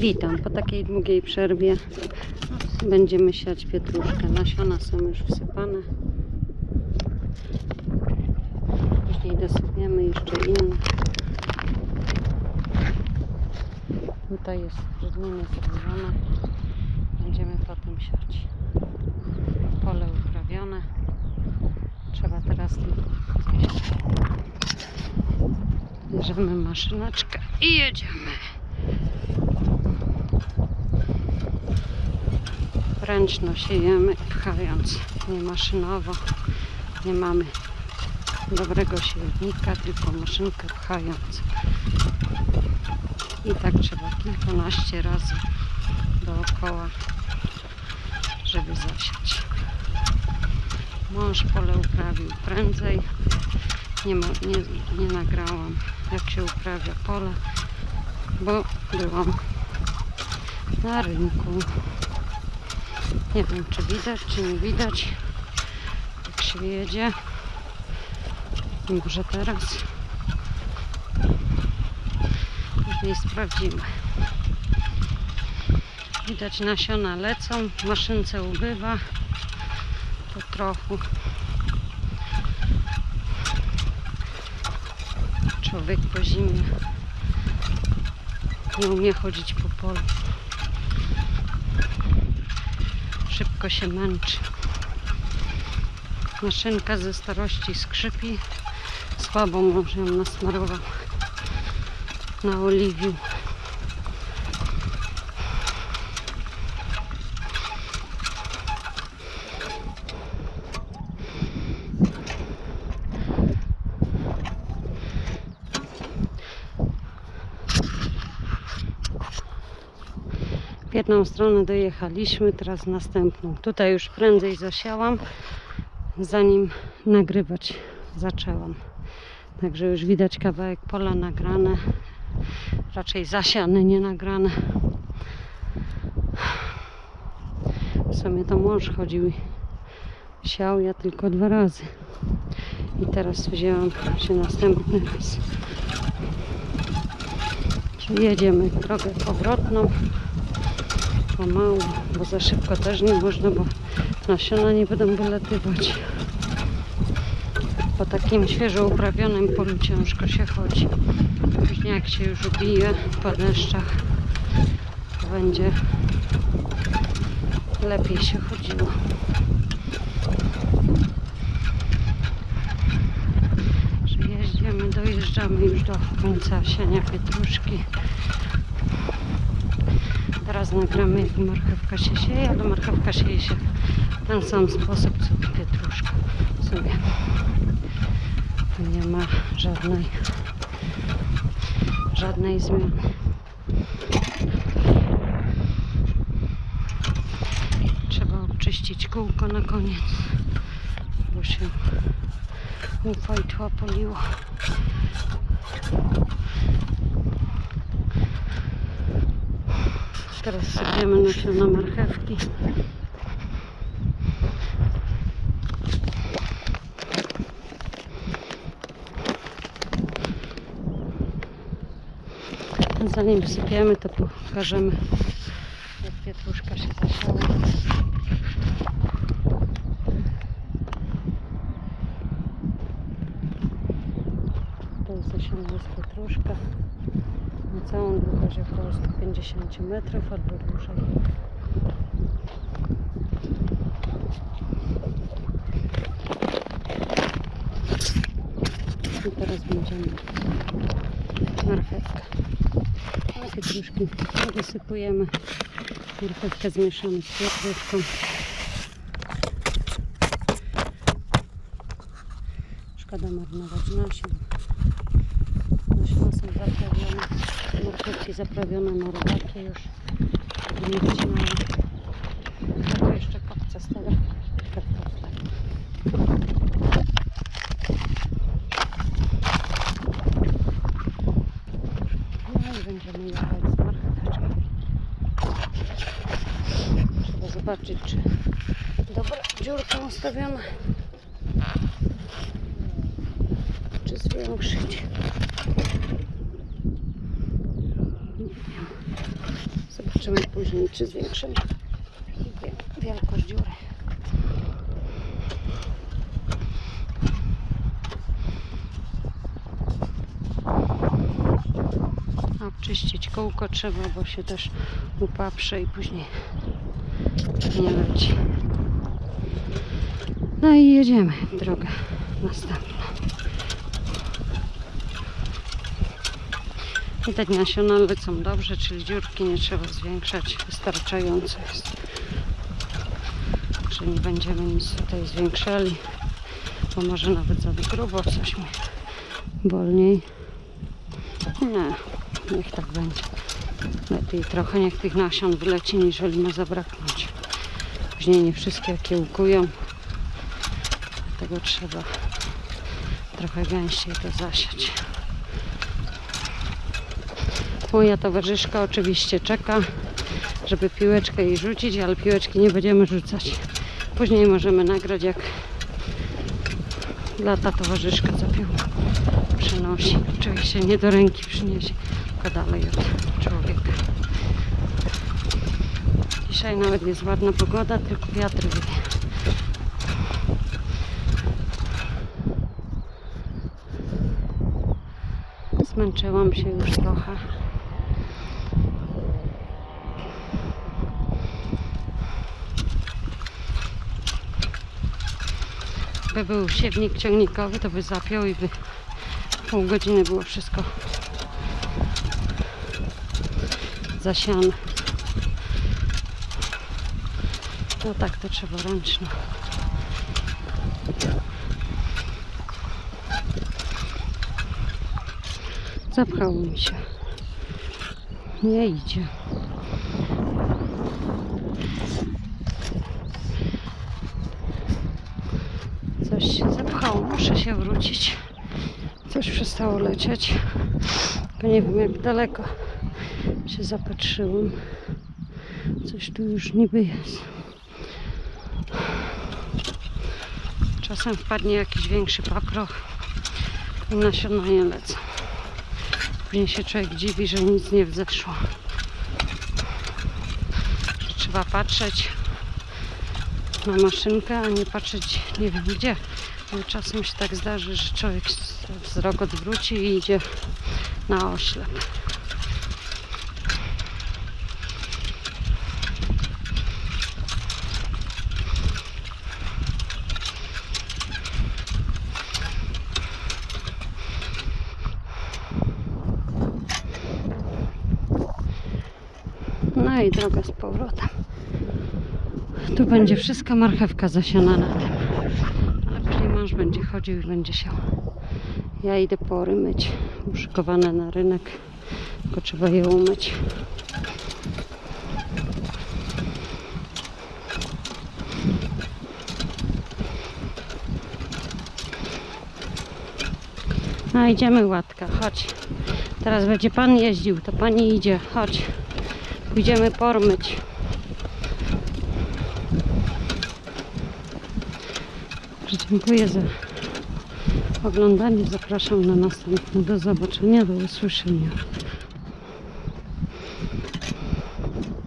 Witam. Po takiej długiej przerwie będziemy siać pietruszkę. Nasiona są już wsypane. Później dosypiemy jeszcze inne. Tutaj jest rodziny zrobione. Będziemy potem siać. Pole uprawione. Trzeba teraz tylko zasiać. Bierzemy maszyneczkę i jedziemy. Ręczno siejemy, pchając, nie maszynowo. Nie mamy dobrego siewnika, tylko maszynkę pchając. I tak trzeba kilkanaście razy dookoła, żeby zasiać. Mąż pole uprawił prędzej. Nie, ma, nie, nie nagrałam, jak się uprawia pole, bo byłam na rynku. Nie wiem, czy widać, czy nie widać, jak się jedzie. Może teraz. Później sprawdzimy. Widać nasiona lecą, maszynce ubywa. To trochę. Człowiek po zimie nie umie chodzić po polu. Szybko się męczy. Maszynka ze starości skrzypi. Słabo może ją nasmarował. Naoliwił. W jedną stronę dojechaliśmy, teraz następną. Tutaj już prędzej zasiałam, zanim nagrywać zaczęłam. Także już widać kawałek pola nagrane, raczej zasiane, nie nagrane. W sumie to mąż chodził i siał, ja tylko dwa razy. I teraz wzięłam się następny raz. Jedziemy drogę powrotną pomału, bo za szybko też nie można, bo nasiona nie będą wylatywać. Po takim świeżo uprawionym polu ciężko się chodzi. Później jak się już ubije po deszczach, to będzie lepiej się chodziło. Że dojeżdżamy już do końca siania pietruszki. Jak marchewka się sieje, ale marchewka sieje się w ten sam sposób co pietruszka sobie. Tu nie ma żadnej żadnej zmiany. Trzeba oczyścić kółko na koniec, bo się ufa i tła poliło. Teraz sypiemy nasiona marchewki. Zanim wsypiemy, to pokażemy, jak pietruszka się zasiała. Tutaj zasiana jest pietruszka całą długość około 150 metrów albo dłużej. I teraz będziemy marchewkę. A pietruszki wysypujemy. Marchewkę zmieszamy z pietruszką. Szkoda marnować nasion. Nasiona są zaprawione. Marchewki zaprawione na robakie już. żeby Nie wycinały. Tylko jeszcze z tego. Kartofle. No i będziemy jechać z marcheweczką. Trzeba zobaczyć, czy dobra dziurka ustawiona. Czy zwiększyć. Nie wiem. Zobaczymy później, czy zwiększymy wie- wielkość dziury. Obczyścić kółko trzeba, bo się też upaprze i później nie leci. No i jedziemy drogę następną. Widać nasiona lecą dobrze, czyli dziurki nie trzeba zwiększać, wystarczająco jest. Że nie będziemy nic tutaj zwiększali, bo może nawet za grubo coś mi wolniej. Nie, niech tak będzie. Lepiej trochę niech tych nasion wyleci, niżeli ma zabraknąć. Później nie wszystkie kiełkują, dlatego trzeba trochę gęściej to zasiać. Moja towarzyszka oczywiście czeka, żeby piłeczkę jej rzucić, ale piłeczki nie będziemy rzucać. Później możemy nagrać, jak lata towarzyszka co pił przynosi. Oczywiście nie do ręki przyniesie, tylko dalej od człowieka. Dzisiaj nawet jest ładna pogoda, tylko wiatr wieje. Zmęczyłam się już trochę. By był siewnik ciągnikowy, to by zapiął i by pół godziny było wszystko zasiane. No tak, to trzeba ręcznie. Zapchał mi się. Nie idzie. Coś się zapchało. Muszę się wrócić. Coś przestało lecieć. Nie wiem jak daleko się zapatrzyłam. Coś tu już niby jest. Czasem wpadnie jakiś większy paproch i nasiona nie lecą. Później się człowiek dziwi, że nic nie wzeszło. Trzeba patrzeć na maszynkę, a nie patrzeć nie wiem gdzie. Ale czasem się tak zdarzy, że człowiek wzrok odwróci i idzie na oślep. No i droga z powrotem. Tu będzie wszystka marchewka zasiana na tym. Ale później mąż będzie chodził i będzie siał. Ja idę pory myć. Uszykowane na rynek. Tylko trzeba je umyć. No idziemy Łatka, chodź. Teraz będzie pan jeździł, to pani idzie, chodź. Pójdziemy pormyć. Dziękuję za oglądanie. Zapraszam na następne. Do zobaczenia, do usłyszenia.